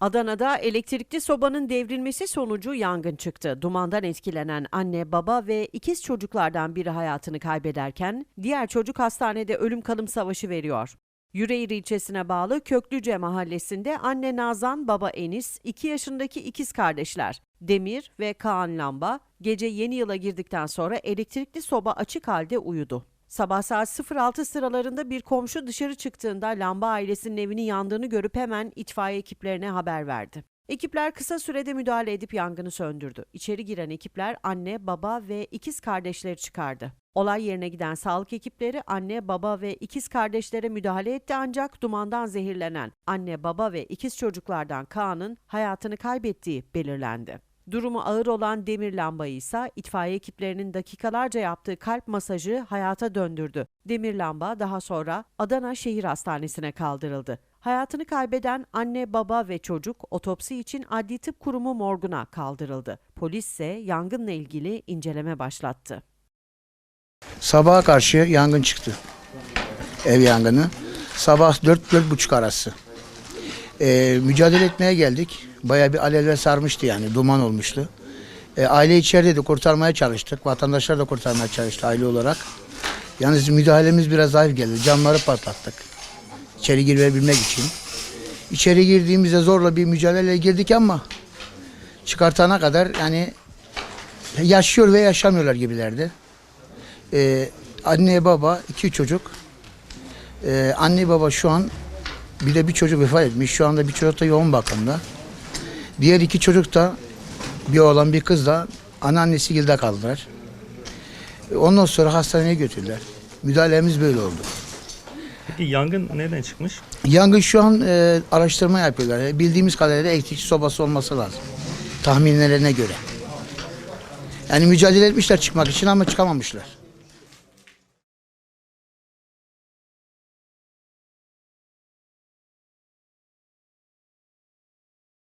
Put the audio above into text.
Adana'da elektrikli sobanın devrilmesi sonucu yangın çıktı. Dumandan etkilenen anne, baba ve ikiz çocuklardan biri hayatını kaybederken diğer çocuk hastanede ölüm kalım savaşı veriyor. Yüreğir ilçesine bağlı Köklüce mahallesinde anne Nazan, baba Enis, 2 yaşındaki ikiz kardeşler Demir ve Kaan Lamba gece yeni yıla girdikten sonra elektrikli soba açık halde uyudu. Sabah saat 06 sıralarında bir komşu dışarı çıktığında lamba ailesinin evinin yandığını görüp hemen itfaiye ekiplerine haber verdi. Ekipler kısa sürede müdahale edip yangını söndürdü. İçeri giren ekipler anne, baba ve ikiz kardeşleri çıkardı. Olay yerine giden sağlık ekipleri anne, baba ve ikiz kardeşlere müdahale etti ancak dumandan zehirlenen anne, baba ve ikiz çocuklardan Kaan'ın hayatını kaybettiği belirlendi. Durumu ağır olan demir lambayı ise itfaiye ekiplerinin dakikalarca yaptığı kalp masajı hayata döndürdü. Demir lamba daha sonra Adana Şehir Hastanesi'ne kaldırıldı. Hayatını kaybeden anne, baba ve çocuk otopsi için Adli Tıp Kurumu morguna kaldırıldı. Polis ise yangınla ilgili inceleme başlattı. Sabaha karşı yangın çıktı. Ev yangını. Sabah 4-4.30 arası. Ee, mücadele etmeye geldik. Bayağı bir alevler sarmıştı yani. Duman olmuştu. Ee, aile içerideydi. Kurtarmaya çalıştık. Vatandaşlar da kurtarmaya çalıştı aile olarak. Yalnız müdahalemiz biraz zayıf geldi. Camları patlattık. İçeri girebilmek için. İçeri girdiğimizde zorla bir mücadeleye girdik ama çıkartana kadar yani yaşıyor ve yaşamıyorlar gibilerdi. Ee, anne baba iki çocuk. Ee, anne baba şu an bir de bir çocuk vefat etmiş. Şu anda bir çocuk da yoğun bakımda. Diğer iki çocuk da bir oğlan bir kız da anneannesi gilde kaldılar. Ondan sonra hastaneye götürdüler. Müdahalemiz böyle oldu. Peki yangın nereden çıkmış? Yangın şu an e, araştırma yapıyorlar. Bildiğimiz kadarıyla elektrik sobası olması lazım. Tahminlerine göre. Yani mücadele etmişler çıkmak için ama çıkamamışlar.